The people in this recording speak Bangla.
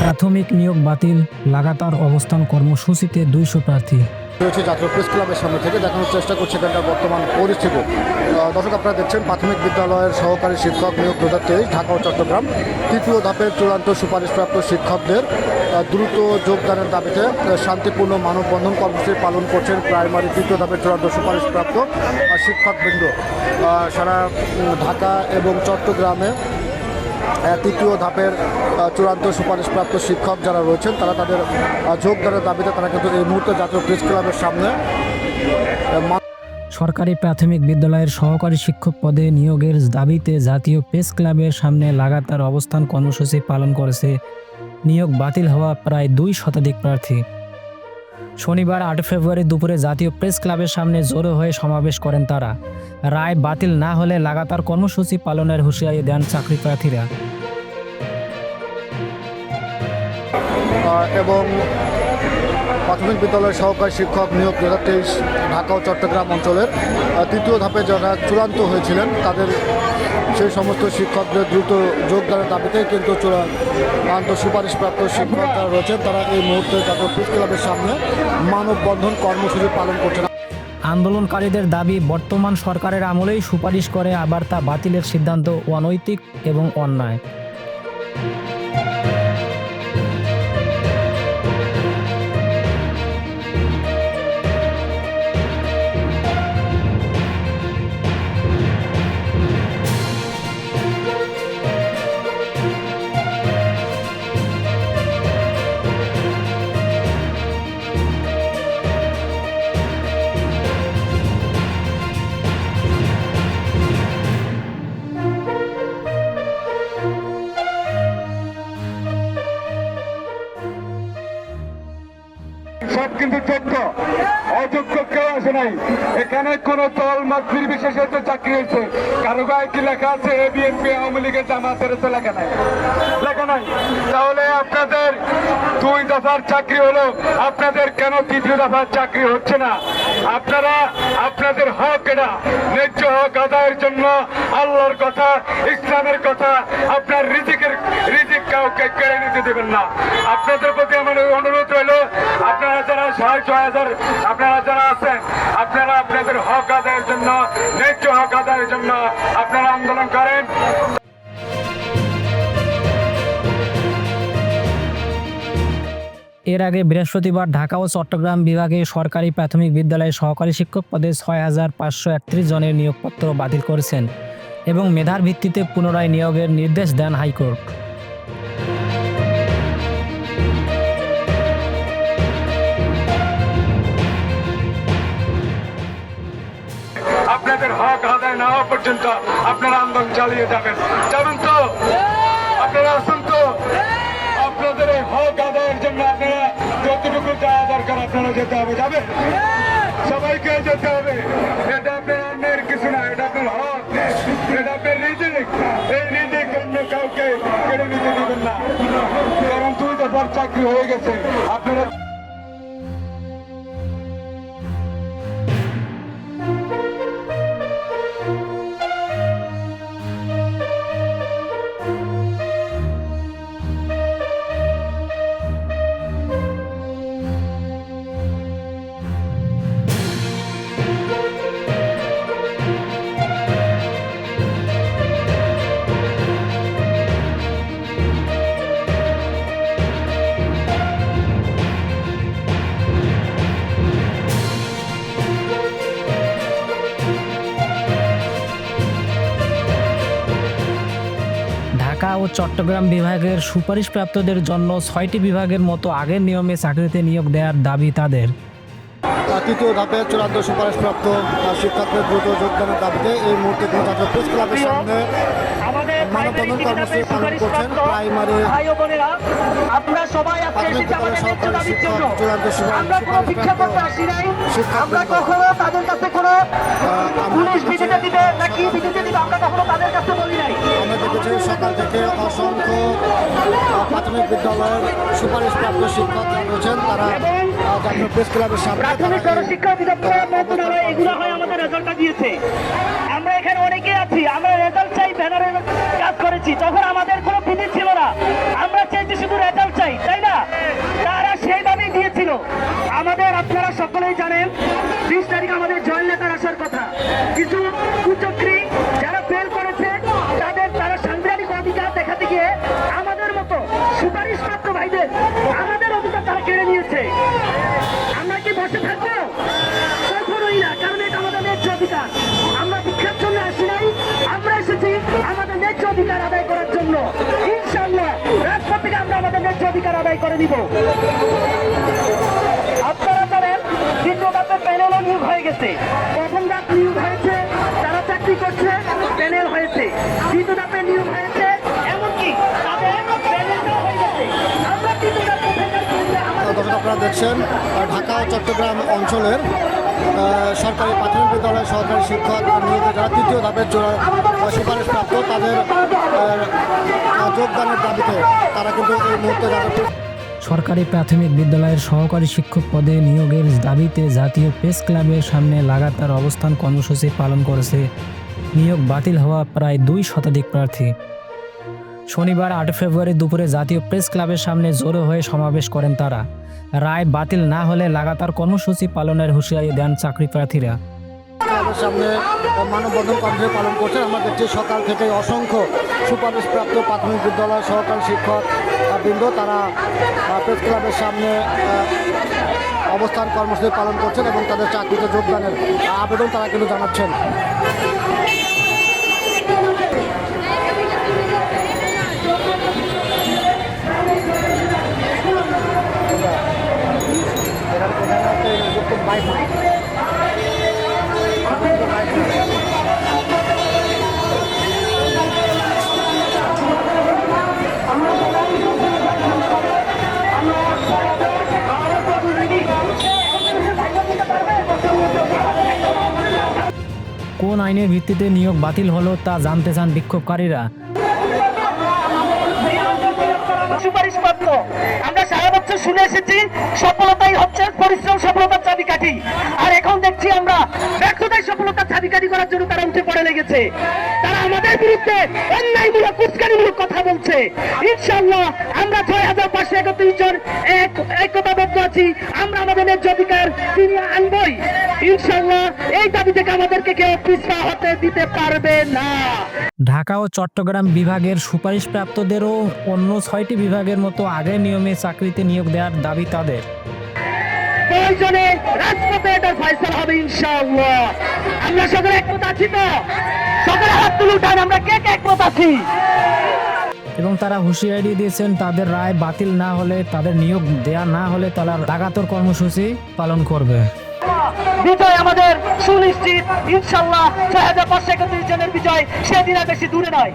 প্রাথমিক নিয়োগ বাতিল, লাগাতার অবস্থান কর্মসূচিতে দুইশো প্রার্থী। রয়েছে জাতীয় প্রেস ক্লাবের সামনে থেকে দেখানোর চেষ্টা করছে এখানকার বর্তমান পরিস্থিতি। দর্শক, আপনারা দেখছেন প্রাথমিক বিদ্যালয়ের সহকারী শিক্ষক নিয়োগ দু তেইশ, ঢাকা ও চট্টগ্রাম। তৃতীয় ধাপের চূড়ান্ত সুপারিশপ্রাপ্ত শিক্ষকদের দ্রুত যোগদানের দাবিতে শান্তিপূর্ণ মানববন্ধন কর্মসূচি পালন করছেন প্রাইমারি তৃতীয় ধাপের চূড়ান্ত সুপারিশপ্রাপ্ত শিক্ষকবৃন্দ। সারা ঢাকা এবং চট্টগ্রামে তৃতীয় ধাপের চূড়ান্ত সুপারিশপ্রাপ্ত শিক্ষক যারা রয়েছেন, তারা তাদের যোগদানের দাবিতে তারা কিন্তু এই মুহূর্তে জাতীয় প্রেস ক্লাবের সামনে সরকারি প্রাথমিক বিদ্যালয়ের সহকারী শিক্ষক পদে নিয়োগের দাবিতে জাতীয় প্রেস ক্লাবের সামনে লাগাতার অবস্থান কর্মসূচি পালন করেছে। নিয়োগ বাতিল হওয়া প্রায় দুই শতাধিক প্রার্থী। শনিবার আট ফেব্রুয়ারি দুপুরে জাতীয় প্রেস ক্লাবের সামনে জড়ো হয়ে সমাবেশ করেন তারা। রায় বাতিল না হলে লাগাতার কর্মসূচি পালনের হুঁশিয়ারি দেন চাকরি প্রার্থীরা এবং প্রাথমিক বিদ্যালয়ের সহকারী শিক্ষক নিয়োগ দু হাজার তেইশ, ঢাকা ও চট্টগ্রাম অঞ্চলের তৃতীয় ধাপে যারা চূড়ান্ত হয়েছিলেন, তাদের সেই সমস্ত শিক্ষকদের দ্রুত যোগদানের দাবিতে কিন্তু চূড়ান্ত সুপারিশপ্রাপ্ত শিক্ষক যারা রয়েছেন। তারা এই মুহূর্তে তাদের প্রেস ক্লাবের সামনে মানববন্ধন কর্মসূচি পালন করছেন। আন্দোলনকারীদের দাবি, বর্তমান সরকারের আমলেই সুপারিশ করে, আবার তা বাতিলের সিদ্ধান্ত অনৈতিক এবং অন্যায়। সব কিন্তু যোগ্য অযোগ্য কেউ আসে নাই। এখানে কোন দল মত নির্বিশেষে তো চাকরি হয়েছে। কারও গায়ে কি লেখা আছে, এ বিএনপি আওয়ামী লীগের জামাতের তো লেখা নাই। লেখা নাই। তাহলে আপনাদের দুই দফার চাকরি হলো। আপনাদের কেন তৃতীয় দফার চাকরি হচ্ছে না? আপনারা, আপনাদের হক এটা ন্যায্য হক আদায়ের জন্য আল্লাহর কথা, ইসলামের কথা, আপনার রিজিকের, রিজিক কাউকে কেড়ে নিতে দেবেন না। আপনাদের প্রতি আমার অনুরোধ রইল, আপনারা যারা সাড়ে ছয় আপনারা যারা আছেন, আপনারা আপনাদের হক আদায়ের জন্য, ন্যায্য হক আদায়ের জন্য আপনারা আন্দোলন করেন। এর আগে বৃহস্পতিবার ঢাকা ও চট্টগ্রাম বিভাগে সরকারি প্রাথমিক বিদ্যালয়ে সহকারী শিক্ষক পদে ছয় হাজার পাঁচশো একত্রিশ জনের নিয়োগপত্র বাতিল করেছেন এবং মেধার ভিত্তিতে পুনরায় নিয়োগের নির্দেশ দেন হাইকোর্ট। আপনাদের হক আদায় না হওয়া পর্যন্ত আপনারা আন্দোলন চালিয়ে যাবেন। যাবেন তো? আপনারা আসুন তো? আপনাদের এই হক আদায়ের জন্য আপনারা যতটুকু যাওয়া দরকার আপনারা যেতে হবে, যাবেন? সবাইকে যেতে হবে। এটা আপনার অন্যের কিছু না, এটা আপনার হক। এটা আপনার রিজিক। এই রিজিক অন্য কাউকে কেড়ে নিতে দেবেন না। কারণ দুই দফার চাকরি হয়ে গেছে। আপনারা ঢাকা ও চট্টগ্রাম বিভাগের সুপারিশপ্রাপ্তদের জন্য ছয়টি বিভাগের মতো আগের নিয়মে চাকরিতে নিয়োগ দেওয়ার দাবি তাদের। তৃতীয় ধাপে চূড়ান্ত সুপারিশপ্রাপ্ত আহ, শিক্ষকদের দ্রুত যোগদানের দাবিতে এই মুহূর্তে কিন্তু জাতীয় প্রেস ক্লাবের সামনে আমাদের মানববন্ধন কর্মসূচি পালন করছেন প্রাইমারি ও সবাই আজকে প্রাথমিক আমাদের ন্যায্য দাবির জন্য শিক্ষক আমরা কোনো ভিক্ষা করতে আসি নাই। আমরা কখনো তাদের কাছে কোনো পুলিশ থেকে অসংখ্য প্রাথমিক বিদ্যালয়ের সুপারিশপ্রাপ্ত শিক্ষক রয়েছেন তারা জাতীয় প্রেস ক্লাবের সামনে প্রাথমিক শিক্ষা অধিদপ্তর মন্ত্রণালয় এগুলো হয় আমাদের রেজাল্টটা দিয়েছে। আমরা এখানে অনেকে আছি আমরা রেজাল্ট চাই ব্যানারের কাজ করেছি তখন আমাদের কোনো পুঁজি ছিল না। আমরা চাইছি শুধু রেজাল্ট চাই তাই না? তারা সেইভাবেই দিয়েছিল। আমাদের আপনারা সকলেই জানেন করে দিব। আপনারা জানেন, দ্বিতীয় ধাপে প্যানেলও নিয়োগ হয়ে গেছে। প্রথম ধাপ নিয়োগ হয়েছে, যারা চাকরি করছে প্যানেল হয়েছে। দ্বিতীয় ধাপে নিয়োগ হয়েছে, এমনকি দর্শক আপনারা দেখছেন ঢাকা ও চট্টগ্রাম অঞ্চলের সরকারি প্রাথমিক বিদ্যালয়ের সহকারী শিক্ষক নিয়োগে যারা তৃতীয় ধাপের জোড়া সুপারিশপ্রাপ্ত তাদের যোগদানের তারা কিন্তু এই মুহূর্তে সরকারি প্রাথমিক বিদ্যালয়ের সহকারী শিক্ষক পদে নিয়োগের দাবিতে জাতীয় প্রেস ক্লাবের সামনে লাগাতার অবস্থান কর্মসূচি পালন করেছে। নিয়োগ বাতিল হওয়া প্রায় দুই শতাধিক প্রার্থী। শনিবার আট ফেব্রুয়ারি দুপুরে জাতীয় প্রেস ক্লাবের সামনে জড়ো হয়ে সমাবেশ করেন তারা। রায় বাতিল না হলে লাগাতার কর্মসূচি পালনের হুঁশিয়ারি দেন চাকরি প্রার্থীরা। সামনে মানববন্ধন কর্মসূচি পালন করছেন। আমরা দেখছি সকাল থেকে অসংখ্য সুপারিশপ্রাপ্ত প্রাথমিক বিদ্যালয় সহকারী শিক্ষক বৃন্দ, তারা প্রেস ক্লাবের সামনে অবস্থান কর্মসূচি পালন করছেন এবং তাদের চাকরিতে যোগদানের আবেদন তারা কিন্তু জানাচ্ছেন। আইনের ভিত্তিতে নিয়োগ বাতিল হলো তা জানতে চান বিক্ষোভকারীরা। শুনে এসেছি, সফলতাই হচ্ছে পরিশ্রম, সফলতার চাবিকাঠি। আর এখন দেখছি আমরা ব্যর্থতাই সফলতার চাবিকাঠি করার জন্য তারা উঠে পড়ে লেগেছে। তারা আমাদের বিরুদ্ধে অন্যায়মূলক, উস্কানিমূলক কথা বলছে। ইনশাল্লাহ আমরা ছয় হাজার পাঁচশো একত্রিশ জন এক, একতাবদ্ধ আছি। আমরা আমাদের ন্যায্য অধিকার ফিরিয়ে আনবই। ইনশাল্লাহ এই দাবি থেকে আমাদেরকে কেউ পিছপা হতে দিতে পারবে না। ঢাকা ও চট্টগ্রাম বিভাগের সুপারিশপ্রাপ্তদেরও অন্য ছয়টি বিভাগের মতো আগের নিয়মে চাকরিতে নিয়োগ দেওয়ার দাবি তাদের। প্রয়োজনে রাজপথে এটা ফয়সাল হবে ইনশাআল্লাহ। আমরা সকলে একমত আছি তো? সকলে হাত তুলে উঠান আমরা কে কে একমত আছি? এবং তারা হুঁশিয়ারি দিয়েছেন তাদের রায় বাতিল না হলে তাদের নিয়োগ দেয়া না হলে তারা লাগাতার কর্মসূচি পালন করবে। বিজয় আমাদের সুনিশ্চিত। ইনশাল্লাহ ছয় হাজার পাঁচশো একত্রিশ জনের বিজয় সেদিন আর বেশি দূরে নয়।